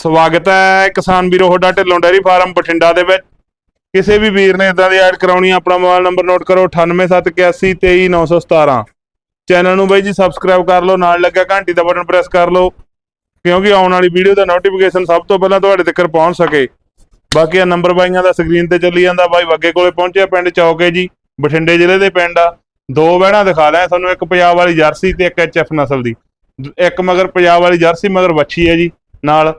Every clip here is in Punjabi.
ਸਵਾਗਤ ਹੈ ਕਿਸਾਨ ਵੀਰੋ ਤੁਹਾਡਾ ਢਿੱਲੋਂ ਡੈਰੀ ਫਾਰਮ ਬਠਿੰਡਾ ਦੇ ਵਿੱਚ। ਕਿਸੇ ਵੀ ਵੀਰ ਨੇ ਇਦਾਂ ਦੀ ਐਡ ਕਰਾਉਣੀ ਆਪਣਾ ਮੋਬਾਈਲ ਨੰਬਰ ਨੋਟ ਕਰੋ 9871823917 ਚੈਨਲ ਨੂੰ ਬਾਈ ਜੀ ਸਬਸਕ੍ਰਾਈਬ ਕਰ ਲਓ, ਨਾਲ ਲੱਗਿਆ ਘੰਟੀ ਦਾ ਬਟਨ ਪ੍ਰੈਸ ਕਰ ਲਓ, ਕਿਉਂਕਿ ਆਉਣ ਵਾਲੀ ਵੀਡੀਓ ਦਾ ਨੋਟੀਫਿਕੇਸ਼ਨ ਸਭ ਤੋਂ ਪਹਿਲਾਂ ਤੁਹਾਡੇ ਤੱਕ ਪਹੁੰਚ ਸਕੇ। ਬਾਕੀ ਆ ਨੰਬਰ ਬਾਈਆਂ ਦਾ ਸਕਰੀਨ ਤੇ ਚੱਲੀ ਜਾਂਦਾ, ਬਾਈ ਵੱਗੇ ਕੋਲੇ ਪਹੁੰਚਿਆ ਪਿੰਡ ਚੌਕੇ ਜੀ, ਬਠਿੰਡੇ ਜ਼ਿਲ੍ਹੇ ਦੇ ਪਿੰਡ ਆ। ਦੋ ਬਹਿਣਾ ਦਿਖਾ ਲਿਆ ਤੁਹਾਨੂੰ ਇੱਕ ਪੰਜਾਬ ਵਾਲੀ ਜਰਸੀ ਤੇ ਇੱਕ ਐਚਐਫ ਨਸਲ ਦੀ। ਇੱਕ ਮਗਰ ਪੰਜਾਬ ਵਾਲੀ ਜਰਸੀ, ਮਗਰ ਵੱਛੀ ਹੈ ਜੀ, ਨਾਲ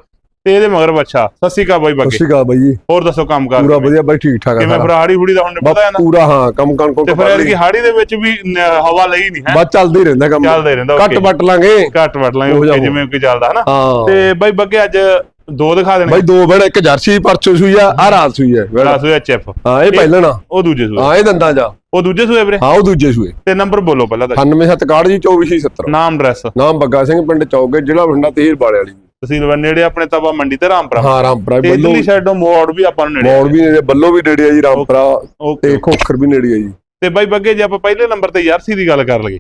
ਤੇ ਇਹਦੇ ਮਗਰ ਬੱਚਾ। ਸਤਿ ਸ਼੍ਰੀ ਅਕਾਲ ਬਾਈ ਸਤਿ ਬੱਗੇ ਸ਼੍ਰੀ ਅਕਾਲ ਬਾਈ ਜੀ। ਹੋਰ ਦੱਸੋ ਕੰਮ ਕਰ ਪੂਰਾ ਵਧੀਆ ਬਾਈ ਠੀਕ ਠਾਕ ਆ ਕਿਵੇਂ ਫਿਰ ਹਾੜੀ ਹੁੜੀ ਦਾ ਹੁਣ ਪਤਾ ਹੈ ਨਾ ਪੂਰਾ ਹਾਂ ਕੰਮ ਕਣ ਕੋ ਤੇ ਫਿਰ ਕਿ ਹਾੜੀ ਦੇ ਵਿੱਚ ਵੀ ਹਵਾ ਲਈ ਨਹੀਂ ਹੈ? ਬਸ ਚੱਲਦਾ ਰਹਿੰਦਾ ਕੰਮ। ਚੱਲਦਾ ਰਹਿੰਦਾ ਕੱਟ। ਵੱਟ ਲਾਂਗੇ। ਘੱਟ ਵਟ ਲਾਂਗੇ। ਜਿਵੇਂ ਕਿ ਚੱਲਦਾ ਹਨਾ? ਤੇ ਬਾਈ ਬੱਗੇ ਅੱਜ ਦੋ ਦਿਖਾ ਦੇਣੇ। ਬਾਈ ਦੋ ਬੜ ਇੱਕ ਜਰਸੀ ਪਰਚੋ ਸੂਈ ਆ ਆ ਰਾਤ ਸੂਈ ਆ। ਵੇਲਾ। ਦੱਸ ਐਚਐਫ ਹਾਂ ਇਹ ਪਹਿਲਾਂ ਨਾ। ਉਹ ਦੂਜੇ ਸੂਏ। ਹਾਂ ਇਹ ਦੰਦਾਂ ਜਾ ਉਹ ਦੂਜੇ ਸੂਏ ਵੀਰੇ? ਹਾਂ ਉਹ ਦੂਜੇ ਸੂਏ। ਤੇ ਨੰਬਰ ਬੋਲੋ ਪਹਿਲਾਂ ਤਾਂ। 9761 ਜੀ 2470 ਨਾਮ ਐਡਰੈਸ। ਨਾਮ ਬੱਗਾ ਸਿੰਘ ਪਿੰਡ ਚੌਕੇ ਜ਼ਿਲ੍ਹਾ ਬਠਿੰਡਾ ਤਹਿਸੀਲ ਬਾੜੇ ਵਾਲੀ। ਤਹਿਸੀਲ ਵਾ ਨੇੜੇ ਆਪਣੇ ਤਵਾ ਮੰਡੀ ਤੇ ਰਾਮਪੁਰਾ। ਹਾਂ ਰਾਮਪੁਰਾ ਤੇ ਬੱਲੋ ਇਧਰਲੀ ਸਾਈਡੋਂ ਮੋੜ ਵੀ ਆਪਾਂ ਨੂੰ ਨੇੜੇ ਮੌੜ ਵੀ ਨੇੜੇ ਬੱਲੋ ਵੀ ਨੇੜੇ ਆ ਜੀ ਰਾਮਪੁਰਾ। ਓਕੇ ਤੇ ਖੋਖਰ ਵੀ ਨੇੜੇ ਆ ਜੀ। ਤੇ ਬਾਈ ਬੱਗੇ ਜੇ ਆਪਾਂ ਪਹਿਲੇ ਨੰਬਰ ਤੇ ਯਾਰਸੀ ਦੀ ਗੱਲ ਕਰ ਲਈਏ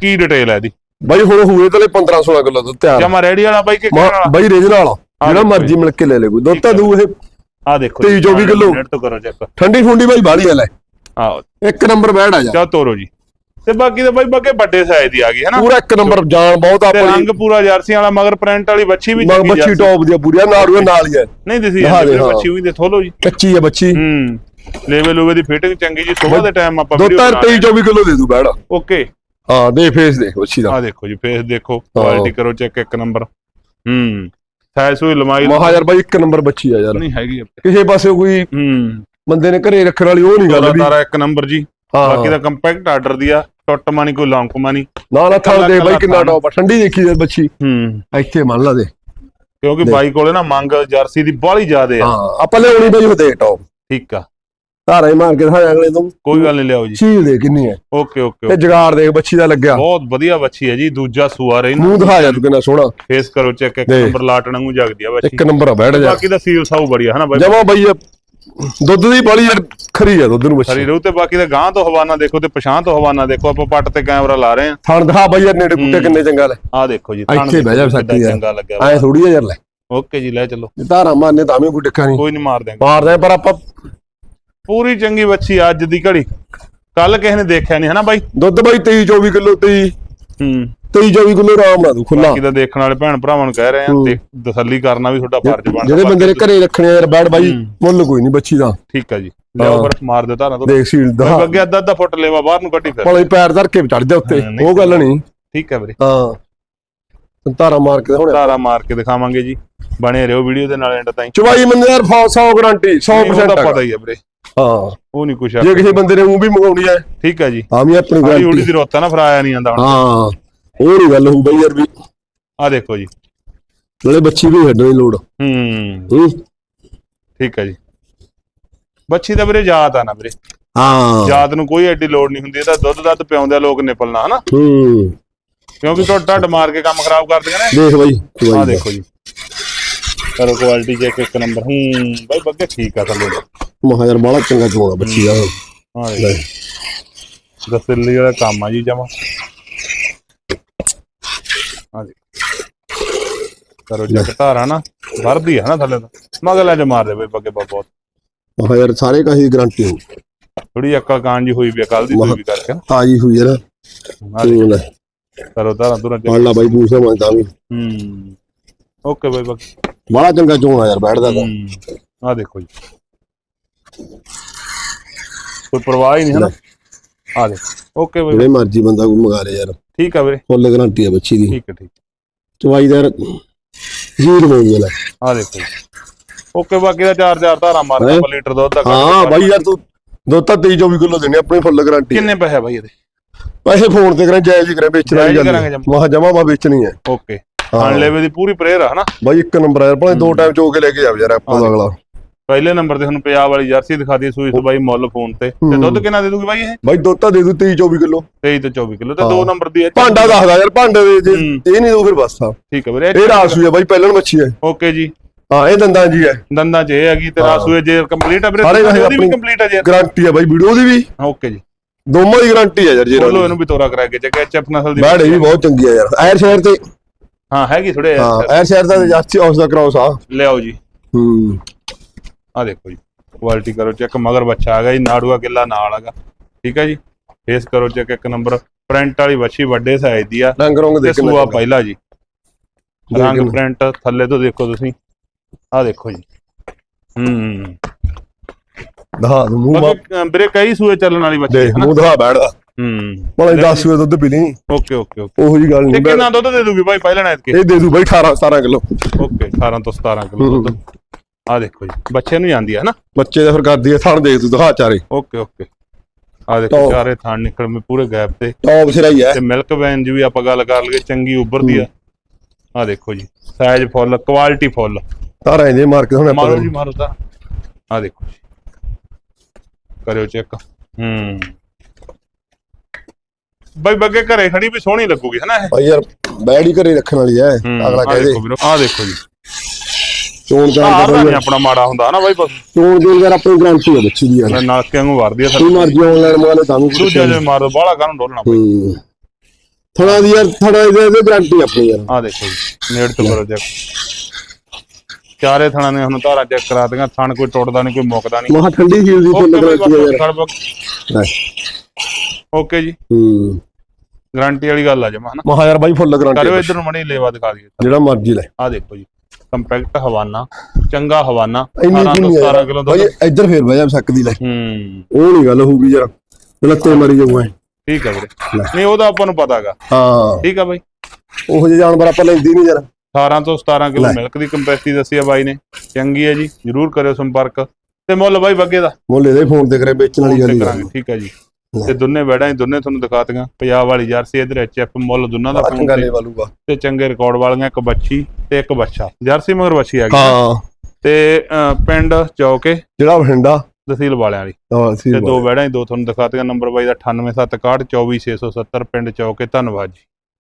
ਕੀ ਡਿਟੇਲ ਹੈ ਇਹਦੀ? ਬਾਈ ਹੁਣ ਹੋਏ ਤਲੇ 15 16 ਕਿਲੋ ਦੁੱਧ ਤਿਆਰ। ਜਮਾ ਰੈਡੀ ਵਾਲਾ ਬਾਈ ਕਿ ਮਾ- ਕਹਿਣ ਵਾਲਾ? ਬਾਈ ਰੀਜਨਲ ਜਿਹੜਾ ਦੇਖੋ ਮਰਜ਼ੀ ਮਿਲ ਕੇ ਲੈ ਲੈ ਕੋਈ ਦੁੱਧ ਤਾਂ ਦੂ ਇਹ ਆ ਦੇਖੋ 23 24 ਕਿੱਲੋ। ਤੋਂ ਕਰੋ ਚੈੱਕ ਠੰਡੀ ਫੁੰਡੀ ਬਾਈ ਬਾਲੀ ਆ ਲੈ। ਇੱਕ ਨੰਬਰ ਬੈੜ ਆ ਜਾ। ਚਾ ਤੋਰੋ ਜੀ। ਤੇ ਬਾਕੀ ਤਾਂ ਬਾਈ ਬੱਗੇ ਵੱਡੇ ਸਾਈਜ਼ ਦੀ ਆ ਗਈ ਹੈ ਨਾ ਪੂਰਾ ਇੱਕ ਨੰਬਰ ਜਾਨ ਬਹੁਤ ਤੇ ਆਪਣੀ। ਰੰਗ ਪੂਰਾ ਜਰਸੀ ਵਾਲਾ ਮਗਰ ਪ੍ਰਿੰਟ ਵਾਲੀ ਬੱਚੀ ਵੀ ਚੰਗੀ ਬੱਚੀ ਜਰਸੀ। ਟੌਪ ਦੀ ਆ, ਪੂਰੀ ਆ ਨਾੜੂਆ ਨਾਲ ਹੀ ਆ। ਨਹੀਂ ਦਿਸੀ ਦਿਖਾ ਜਾਂਦੀ ਦੇ, ਹਾਂ। ਬੱਚੀ ਵੀ ਤੇ ਥੋਲੋ ਜੀ। ਕੱਚੀ ਆ ਬੱਚੀ ਹੂੰ ਲੈਵਲ ਲੂਵੇ ਦੀ ਫਿਟਿੰਗ ਚੰਗੀ ਜੀ ਸਵੇਰ ਦੇ ਟਾਈਮ ਆਪਾਂ ਦੁੱਧ ਤਾਂ ਬਣਾ 23 24 ਕਿਲੋ ਦੇ ਦੂ ਬੈੜ ਓਕੇ ਹਾਂ ਦੇ ਫੇਸ ਦੇ ਬੱਚੀ ਦਾ। ਆ ਦੇਖੋ ਜੀ ਫੇਸ ਦੇਖੋ ਕੁਆਲਿਟੀ ਕਰੋ ਚੈੱਕ ਇੱਕ ਨੰਬਰ ਹੂੰ ਸਾਈਜ਼ ਸੂਈ ਲੰਮਾਈ ਮਹਾ ਯਾਰ ਬਾਈ ਇੱਕ ਨੰਬਰ ਬੱਚੀ ਆ ਯਾਰ। ਨਹੀਂ ਹੈਗੀ। ਕਿਸੇ ਪਾਸੇ ਕੋਈ ਹੂੰ। ਬੰਦੇ ਨੇ ਘਰੇ ਰੱਖਣ ਵਾਲੀ ਉਹ ਨਹੀਂ ਗੱਲ ਤੋਰਾ ਵੀ। ਤਾਰਾ ਇੱਕ ਨੰਬਰ ਜੀ। ਬਾਕੀ ਦਾ ਕੰਪੈਕਟ ਆਰਡਰ ਦੀ ਆ ਟੁੱਟ ਮਾਨੀ ਕੋਈ ਲੌਂਕ ਮਾਨੀ ਨਾ ਨਾ ਥਾਂ ਦੇ ਬਾਈ ਕਿੰਨਾ ਟੌਪ ਠੰਡੀ ਦੇਖੀ ਯਾਰ ਬੱਚੀ। ਹੂੰ। ਇੱਥੇ ਮੰਨ ਲਾ ਦੇ। ਕਿਉਂਕਿ ਬਾਈ ਕੋਲੇ ਨਾ ਮੰਗ ਜਰਸੀ ਦੀ ਬਾਹਲੀ ਜ਼ਿਆਦੇ ਆ। ਹਾਂ ਆਪਾਂ ਲਿਆਉਣੀ ਬਾਈ ਉਹ ਦੇ ਟੌਪ। ਠੀਕ ਆ। ਧਾਰਾ ਹੀ ਮਾਰ ਕੇ ਦਿਖਾ ਅਗਲੇ ਤੋਂ। ਕੋਈ ਗੱਲ ਨਹੀਂ ਲਿਆਓ ਜੀ। ਚੀਜ਼ ਦੇ ਕਿੰਨੀ ਹੈ ਓਕੇ ਓਕੇ ਤੇ ਜਗਾੜ ਦੇਖ ਬੱਚੀ ਦਾ ਲੱਗਿਆ। ਬਹੁਤ ਵਧੀਆ ਬੱਚੀ ਹੈ ਜੀ ਦੂਜਾ ਸੂਆ ਰਹੀ ਨਾ। ਮੂੰਹ ਦਿਖਾ ਜਾ ਤੂੰ ਕਿੰਨਾ ਸੋਹਣਾ। ਫੇਸ ਕਰੋ ਚੈੱਕ ਇੱਕ। ਨੰਬਰ ਲਾਟ ਵਾਂਗੂ ਜਗਦੀ ਆ ਬੱਚੀ। ਇੱਕ ਨੰਬਰ ਆ ਬੈਠ ਜਾ। ਬਾਕੀ ਦਾ ਸੀਲ ਸਾਊ ਬੜੀ ਆ ਹਨਾ ਬਾਈ? ਜਮਾ ਬਈ ਦੁੱਧ ਦੀ ਯਾਰ ਖਰੀ ਆ ਦੁੱਧ ਨੂੰ ਬੱਚੀ ਰਹੂ ਤੇ ਬਾਕੀ ਦਾ ਗਾਂ ਤੋਂ ਹਵਾਨਾ ਦੇਖੋ ਤੇ ਪਛਾਂ ਤੋਂ ਹਵਾਨਾ ਦੇਖੋ ਆਪਾਂ ਪੱਟ ਤੇ ਕੈਮਰਾ ਲਾ ਰਹੇ ਆ ਥਣ ਦਿਖਾ ਬਈ ਯਾਰ ਨੇੜੇ ਕੁੱਤੇ ਕਿੰਨੇ ਚੰਗਾ ਲੈ। ਆ ਦੇਖੋ ਜੀ ਇੱਥੇ ਬਹਿ ਜਾ ਕਿੱਦਾਂ ਸਕਦੀ ਆ। ਚੰਗਾ ਲੱਗਿਆ ਐ ਥੋੜੀ ਯਾਰ ਲੈ। ਓਕੇ ਜੀ ਲੈ ਚਲੋ। ਧਾਰਾ ਮਾਰਨੇ ਤਾਂ ਵੀ ਕੋਈ ਟਿੱਕਾ ਨਹੀਂ। ਕੋਈ ਨਹੀਂ ਮਾਰ ਦਿਆਂਗੇ। ਮਾਰਦੇ ਪਰ ਆਪਾਂ ਪੂਰੀ ਚੰਗੀ ਬੱਚੀ ਅੱਜ ਦੀ ਘੜੀ। ਕੱਲ ਕਿਸੇ ਨੇ ਦੇਖਿਆ ਨਹੀਂ ਹਨਾ ਬਾਈ? ਦੁੱਧ ਬਈ 23 24 ਕਿਲੋ 23 ਹੂੰ। 23 24 ਕਿਲੋ ਆਰਾਮ ਨਾਲ ਦੂ ਖੁੱਲਾ ਬਾਕੀ ਤਾਂ ਦੇਖਣ ਵਾਲੇ ਭੈਣ ਭਰਾਵਾਂ ਨੂੰ ਕਹਿ ਰਹੇ ਆ ਤੇ ਤਸੱਲੀ ਕਰਨਾ ਵੀ ਤੁਹਾਡਾ ਫਰਜ਼ ਬਣਦਾ ਜਿਹੜੇ ਬੰਦੇ ਨੇ ਘਰੇ ਰੱਖਣੇ ਆ ਯਾਰ ਬੈਠ ਬਾਈ ਹੂੰ। ਮੁੱਲ ਕੋਈ ਨਹੀਂ ਬੱਚੀ ਦਾ। ਠੀਕ ਆ ਜੀ। ਲਿਆਓ ਹਾਂ। ਫਿਰ ਮਾਰ ਦਿਓ ਧਾਰਾਂ ਤੋਂ। ਦੇਖ ਸੀਲ ਦਿਖਾ। ਅੱਗੇ ਅੱਧਾ ਅੱਧਾ ਫੁੱਟ ਲੈਵਾ ਬਾਹਰ ਨੂੰ ਕੱਢੀ ਫਿਰ। ਕੋਲੇ ਪੈਰ ਧਰ ਕੇ ਚੜ ਜਾ ਉੱਤੇ। ਹਾਂ, ਉਹ ਗੱਲ ਨਹੀਂ। ਠੀਕ ਹੈ ਵੀਰੇ। ਹਾਂ। ਧਾਰਾ ਮਾਰ ਕੇ ਹੁਣ ਧਾਰਾ ਮਾਰ ਕੇ ਦਿਖਾਵਾਂਗੇ ਜੀ। ਬਣੇ ਰਹੋ ਵੀਡੀਓ ਦੇ ਨਾਲ ਐਂਡ ਤਾਈਂ। ਚਵਾਈ ਮੰਨੇ ਯਾਰ 100 ਗਾਰੰਟੀ 100% ਉਹਦਾ ਹੈਗਾ। ਪਤਾ ਹੀ ਹੈ ਵੀਰੇ। ਹਾਂ। ਉਹ ਨਹੀਂ ਕੁਛ ਜੇ ਕਿਸੇ ਬੰਦੇ ਨੇ ਉਹ ਵੀ ਮੰਗਾਉਣੀ ਹੈ ਠੀਕ ਹੈ ਜੀ। ਆ ਵੀ ਆਪਣੀ ਗਾਰੰਟੀ ਦੀ ਰੋਤਾ ਨਾ ਫਰਾਇਆ ਨਹੀਂ ਹੁਣ। ਹਾਂ। ਉਹ ਨਹੀਂ ਗੱਲ ਹੋਊ ਬਈ ਯਾਰ ਵੀ। ਆ ਦੇਖੋ ਜੀ। ਨਾਲੇ ਬੱਚੀ ਵੀ ਛੱਡਣ ਦੀ ਲੋੜ। ਹੂੰ। ਹੂੰ। ਠੀਕ ਹੈ ਜੀ। ਬੱਚੀ ਦਾ ਵੀਰੇ ਜਾਤ ਆ ਨਾ ਵੀਰੇ। ਹਾਂ। ਜਾਤ ਨੂੰ ਕੋਈ ਐਡੀ ਲੋੜ ਨਹੀਂ ਹੁੰਦੀ ਇਹ ਤਾਂ ਦੁੱਧ ਦੱਧ ਪਿਆਉਂਦੇ ਆ ਲੋਕ ਨਿਪਲਣਾ ਹਨਾ? ਹੂੰ। ਕਿਉਂਕਿ ਟੁੱਟ ਟੱਡ ਮਾਰ ਕੇ ਕੰਮ ਖਰਾਬ ਕਰਦੀਆਂ ਨੇ। ਦੇਖ ਬਾਈ ਆ। ਦੇਖੋ ਜੀ। ਕਰੋ ਕੁਆਲਿਟੀ ਚੈੱਕ ਇੱਕ ਨੰਬਰ। ਹੂੰ ਬਾਈ ਬੱਗੇ ਠੀਕ ਆ ਥੱਲੇ। ਮਹਾ ਯਾਰ ਬਾਲਾ ਚੰਗਾ ਚੋਣਾ ਬੱਚੀ ਦਾ ਹਾਂ। ਜੀ। ਦਸਲੀ ਵਾਲਾ ਕੰਮ ਆ ਜੀ ਜਮਾ। ਹਾਂ ਜੀ ਕਰੋ ਚੈੱਕ ਧਾਰਾ ਨਾ ਵਰਦੀ ਆ ਨਾ ਥੱਲੇ ਤੋਂ। ਮਗਲਾ ਚ ਮਾਰ ਦੇ ਬਈ ਬੱਗੇ ਬਾ ਬਹੁਤ। ਮਹਾ ਯਾਰ ਸਾਰੇ ਕਾਹੀ ਗਾਰੰਟੀ ਹੋਊ। ਥੋੜੀ ਅਕਲ ਕਾਂਡ ਜੀ ਹੋਈ ਵੀ ਕੱਲ ਦੀ ਹੋਈ ਵੀ ਕਰਕੇ ਨਾ। ਤਾਜੀ ਹੋਈ ਆਹ ਤੂੰ ਲੈ। ਕਰੋ ਧਾਰਾ ਤੁਰਾਂ ਪੜ ਲਾ ਬਾਈ ਪੂਛਾ ਮੈਂ ਤਾਂ ਵੀ। ਹੂੰ। ਓਕੇ ਬਾਈ ਬੱਗੇ ਬਾਲਾ ਚੰਗਾ ਚੋਣਾ ਯਾਰ ਬੈਠਦਾ ਤਾਂ। ਹੂੰ। ਆ ਦੇਖੋ ਜੀ। ਕੋਈ ਪਰਵਾਹ ਹੀ ਨਹੀਂ ਹੈ ਨਾ। ਆ ਦੇ ਓਕੇ ਬਾਈ ਜਿਹੜੇ ਮਰਜ਼ੀ ਬੰਦਾ ਕੋਈ ਮੰਗਾ ਲੇ ਯਾਰ। ਠੀਕ ਆ ਵੀਰੇ? ਫੁੱਲ ਗਾਰੰਟੀ ਹੈ ਬੱਚੀ ਦੀ। ਠੀਕ ਹੈ ਠੀਕ ਚਵਾਈ ਦਾ ਯਾਰ ਜੀਰ ਹੋ ਗਿਆ ਲੈ ਆ ਦੇਖੋ ਜੀ। ਓਕੇ ਬਾਕੀ ਦਾ 4-4 ਧਾਰਾ ਮਾਰਦਾ ਹੈਂ? ਲੀਟਰ ਦੁੱਧ ਦਾ ਹਾਂ ਬਾਈ ਯਾਰ ਤੂੰ ਦੋ ਤਾਂ 23 24 ਕਿਲੋ ਦੇਣੇ ਆਪਣੀ ਫੁੱਲ ਗਾਰੰਟੀ ਕਿੰਨੇ ਪੈਸੇ ਬਾਈ ਇਹਦੇ? ਪੈਸੇ ਫੋਨ ਤੇ ਕਰਾਂ ਜਾਇਜ਼ ਹੀ ਕਰਾਂ ਵੇਚਣ ਜਾਇਜ਼ ਗੱਲ ਕਰਾਂਗੇ ਜਮਾਂ। ਮਾ ਵੇਚਣੀ ਹੈ ਓਕੇ। ਖਾਣ ਲੈਵੇ ਦੀ ਪੂਰੀ ਪ੍ਰੇਰ ਆ ਹਨਾ? ਬਾਈ ਇੱਕ ਨੰਬਰ ਆ ਯਾਰ ਭਾਵੇਂ ਦੋ ਟਾਈਮ ਚੋ ਕੇ ਲੈ ਕੇ ਜਾਵੇ ਯਾਰ ਆਪਾਂ ਅਗਲਾ। ਪਹਿਲੇ ਨੰਬਰ ਤੇ ਤੁਹਾਨੂੰ ਪੰਜਾਬ ਵਾਲੀ ਜਰਸੀ ਦਿਖਾ ਦਈਏ ਸੂਈ ਸਬਾਈ ਮੁੱਲ ਫੋਨ ਤੇ। ਤੇ ਦੁੱਧ ਕਿੰਨਾ ਦੇ ਦੂਗੀ ਬਾਈ ਇਹ? ਬਾਈ ਦੋ ਤਾਂ ਦੇ ਦੂ 23 24 ਕਿਲੋ। 23 ਤੋਂ 24 ਕਿਲੋ ਤੇ ਦੋ ਨੰਬਰ ਦੀ ਹੈ ਭਾਂਡਾ ਦੱਸਦਾ ਯਾਰ ਭਾਂਡੇ ਦੇ ਜੇ ਹੂੰ। ਇਹ ਨਹੀਂ ਦੋ ਫਿਰ ਬਸ ਆ ਠੀਕ ਹੈ ਵੀਰੇ ਇਹ ਰਾਸ ਆ ਬਾਈ ਪਹਿਲਣ ਮੱਛੀ ਹੈ। ਓਕੇ ਜੀ। ਹਾਂ ਇਹ ਦੰਦਾਂ ਜੀ ਹੈ। ਦੰਦਾਂ 'ਚ ਇਹ ਹੈਗੀ ਤੇ ਰਾਸੂਏ ਜੇ ਕੰਪਲੀਟ ਆ ਵੀਰੇ ਉਹਦੀ ਵੀ ਕੰਪਲੀਟ ਆ ਜੇ। ਗਾਰੰਟੀ ਹੈ ਬਾਈ ਵੀਡੀਓ ਦੀ ਵੀ। ਓਕੇ ਜੀ। ਦੋਵਾਂ ਦੀ ਗਾਰੰਟੀ ਹੈ ਯਾਰ ਜੇ ਬੋਲੋ ਇਹਨੂੰ ਵੀ ਤੋਰਾ ਕਰਾ ਕੇ ਚੱਕ ਐਚਐਫ ਨਸਲ ਦੀ ਬਾੜੇ ਵੀ ਬਹੁਤ ਚੰਗੀ ਆ ਯਾਰ। ਐਰ ਸ਼ਹਿਰ ਤੇ ਹਾਂ ਹੈਗੀ ਥੋੜੇ ਹਾਂ ਐਰ ਸ਼ਹਿਰ ਦਾ ਜਰਸੀ ਉਸ ਦਾ ਕ੍ਰਾਸ ਆ ਲਿਆਓ ਜੀ। ਹੂੰ। ਆ ਦੇਖੋ ਜੀ ਕੁਆਲਿਟੀ ਕਰੋ ਚੈੱਕ ਮਗਰ ਬੱਚਾ ਆ ਗਿਆ ਜੀ ਨਾੜੂਆ ਕਿੱਲਾ ਨਾਲ ਹੈਗਾ। ਠੀਕ ਹੈ ਜੀ? ਫੇਸ ਕਰੋ ਚੈੱਕ ਇੱਕ ਨੰਬਰ ਪ੍ਰਿੰਟ ਵਾਲੀ ਵੱਛੀ ਵੱਡੇ ਸਾਈਜ਼ ਦੀ ਆ ਰੰਗ ਰੰਗ ਦੇਖ ਸੂਆ ਪਹਿਲਾ ਜੀ। ਰੰਗ। ਪ੍ਰਿੰਟ ਥੱਲੇ ਤੋਂ ਦੇਖੋ ਤੁਸੀਂ। ਆ ਦੇਖੋ ਜੀ। ਹੂੰ। ਦੂੰ ਮੂੰਹ ਮਾ ਵੀਰੇ ਕਈ ਸੂਏ ਚੱਲਣ ਵਾਲੀ ਬੱਚੀ ਦੇਖ ਮੂੰਹ ਦਿਖਾ ਬੈਠਦਾ ਹੂੰ। ਭਲਾ 10 ਸੂਏ ਦੁੱਧ ਪੀ ਲਈ। Okay okay okay. ਉਹੋ ਜੀ ਗੱਲ ਤੇ ਨਹੀਂ ਕਿੰਨਾ ਦੁੱਧ ਦੇ ਦੂਗੀ ਭਾਈ ਪਹਿਲਾਂ ਨਾ ਇਤਕੇ ਇਹ ਦੇ ਦੂ ਬਾਈ 18 17 ਕਿਲੋ। ਓਕੇ 18 ਤੋਂ 17 ਕਿਲੋ ਦੁੱਧ। ਆ ਦੇਖੋ ਜੀ ਬੱਚੇ ਨੂੰ ਜਾਂਦੀ ਹੈ ਨਾ ਬੱਚੇ ਦਾ ਫਿਰ ਕਰਦੀ ਐ ਥਣ ਦੇਖ ਤੂੰ ਦਿਖਾ ਚਾਰੇ। Okay okay. ਆ ਦੇਖੋ। ਚਾਰੇ ਥਾਣ ਨਿਕਲ ਮੇ ਪੂਰੇ ਗੈਪ ਤੇ। ਟੌਪ ਸਿਰਾ ਹੀ ਤੇ ਮਿਲਕ ਵੈਨ ਜੀ ਵੀ ਆਪਾਂ ਗੱਲ ਕਰ ਲਈਏ ਚੰਗੀ ਉੱਭਰਦੀ ਆ। ਆ ਦੇਖੋ ਜੀ ਸਾਈਜ਼ ਫੁੱਲ ਕੁਆਲਿਟੀ ਫੁੱਲ। ਤਾਰਾ ਇਹਦੇ ਮਾਰ ਕੇ ਹੁਣ ਮਾਰੋ ਜੀ ਮਾਰੋ ਤਾਂ। ਆ ਦੇਖੋ ਜੀ। ਕਰਿਓ ਚੈੱਕ। ਹੂੰ। ਬਈ ਬੱਗੇ ਘਰੇ ਖੜੀ ਵੀ ਸੋਹਣੀ ਲੱਗੂਗੀ ਹਨਾ ਇਹ? ਭਾਈ ਯਾਰ ਬੈੜ ਹੀ ਘਰੇ ਰੱਖਣ ਵਾਲੀ ਐ ਹੂੰ, ਅਗਲਾ ਵੀਰੋ ਆ ਦੇਖੋ ਜੀ। ਚੋਣ ਚਾਣ ਦਾ ਨਹੀਂ ਆਪਣਾ ਮਾੜਾ ਹੁੰਦਾ ਹਨਾ ਬਾਈ ਬਸ। ਚੋਣ ਜੋਣ ਯਾਰ ਆਪਣੀ ਗਰੰਟੀ ਹੈ ਬੱਚੀ ਦੀ ਯਾਰ। ਨਲਕੇ ਵਾਂਗੂ ਵਰਦੀ ਆ ਤੂੰ ਸਰ ਮਰਜ਼ੀ ਆਨਲਾਈਨ ਮੰਗਾ ਲੈ ਤਾਂ ਕੁਛ ਦੂਜਾ ਜੇ ਮਾਰੋ ਬਾਹਲਾ ਕਾਹਨੂੰ ਡੋਲਣਾ ਹੂੰ। ਥੋੜਾ ਦੀ ਯਾਰ ਥੋੜਾ ਇਹਦੇ ਇਹਦੇ ਗਰੰਟੀ ਆਪਣੀ ਯਾਰ। ਆ ਦੇਖੋ ਜੀ ਨੇੜ ਤੋਂ ਕਰੋ ਚੈੱਕ ਚਾਰੇ ਥਣਾਂ ਨੇ ਹੁਣ ਧਾਰਾਂ ਚੈੱਕ ਕਰਾ ਦਿੱਤੀਆਂ ਥਣ ਕੋਈ ਟੁੱਟਦਾ ਨਹੀਂ ਕੋਈ ਮੁੱਕਦਾ ਨਹੀਂ। ਮਹਾ ਠੰਡੀ ਚੀਜ਼ ਦੀ ਫੁੱਲ ਗਰੰਟੀ ਯਾਰ। ਓਕੇ ਜੀ। ਹੂੰ। ਗਾਰੰਟੀ ਵਾਲੀ ਗੱਲ ਆ ਜਮਾ ਹਨਾ। ਮਹਾ ਯਾਰ ਬਾਈ ਫੁੱਲ ਕਰਿਓ ਗਰੰਟੀ ਇਧਰ ਨੂੰ ਮੜੀ ਲੇਵਾ ਦਿਖਾ ਦਈਏ ਜਿਹੜਾ ਮਰਜ਼ੀ ਲੈ। ਆ ਦੇਖੋ ਜੀ। ਕੰਪੈਕਟ ਹਵਾਨਾ ਚੰਗਾ ਹਵਾਨਾ ਇੰਨੀ 18 ਤੋਂ ਕਿੰਨੀ 17 ਕਿਲੋ ਇੱਧਰ ਫੇਰ ਸਕਦੀ ਲੈ। ਹੂੰ। ਉਹ ਨਹੀਂ ਗੱਲ ਹੋਊਗੀ ਯਾਰ ਲੱਤੇ ਮਰੀ ਜਾਊਗਾ ਠੀਕ ਆ ਵੀਰੇ। ਨਹੀਂ ਉਹਦਾ ਆਪਾਂ ਨੂੰ ਪਤਾਗਾ। ਹਾਂ। ਠੀਕ ਆ ਬਾਈ। ਉਹੋ ਜਿਹੇ ਜਾਨਵਰ ਆਪਾਂ ਲੈਂਦੀ ਨਹੀਂ ਯਾਰ 18 ਤੋਂ 17 ਕਿਲੋ। ਮਿਲਕ ਦੀ ਕੰਪੈਸਿਟੀ ਦੱਸੀ ਆ ਬਾਈ ਨੇ। ਚੰਗੀ ਹੈ ਜੀ ਜਰੂਰ ਕਰਿਓ ਸੰਪਰਕ। ਤੇ ਮੁੱਲ ਬਾਈ ਬੱਗੇ ਦਾ। ਮੁੱਲ ਇਹਦੇ ਫੋਨ ਤੇ ਕਰੇ ਵੇਚਣ ਵਾਲੀ ਗੱਲ ਹੀ ਕਰਾਂਗੇ ਠੀਕ ਹੈ ਜੀ। ਤੇ ਦੋਨੇ ਬੈੜਾਂ ਹੀ ਦੋਨੇ ਤੁਹਾਨੂੰ ਦਿਖਾਤੀਆਂ। ਪੰਜਾਬ ਵਾਲੀ ਜਰਸੀ ਇਧਰ ਐਚਐਫ ਮੁੱਲ ਦੋਨਾਂ ਦਾ ਫੋਨ ਤੇ। ਚੰਗੇ ਰਿਕਾਰਡ ਵਾਲੀਆਂ ਇੱਕ ਬੱਚੀ। ਤੇ ਇੱਕ ਬੱਚਾ ਜਰਸੀ ਮਗਰ ਬੱਚੀ ਆ ਗਈ। ਹਾਂ। ਤੇ ਅ, ਪਿੰਡ ਚੌਕੇ ਜਿਹੜਾ ਬਠਿੰਡਾ। ਤਹਿਸੀਲ ਵਾਲਿਆਂ ਵਾਲੀ। ਹਾਂ ਸੀ ਤੇ ਦੋ ਬੈੜਾਂ ਹੀ ਦੋ ਤੁਹਾਨੂੰ ਦਿਖਾਤੀਆਂ ਨੰਬਰ ਬਾਈ ਦਾ 98761 24670 ਪਿੰਡ ਚੌਕੇ ਧੰਨਵਾਦ ਜੀ।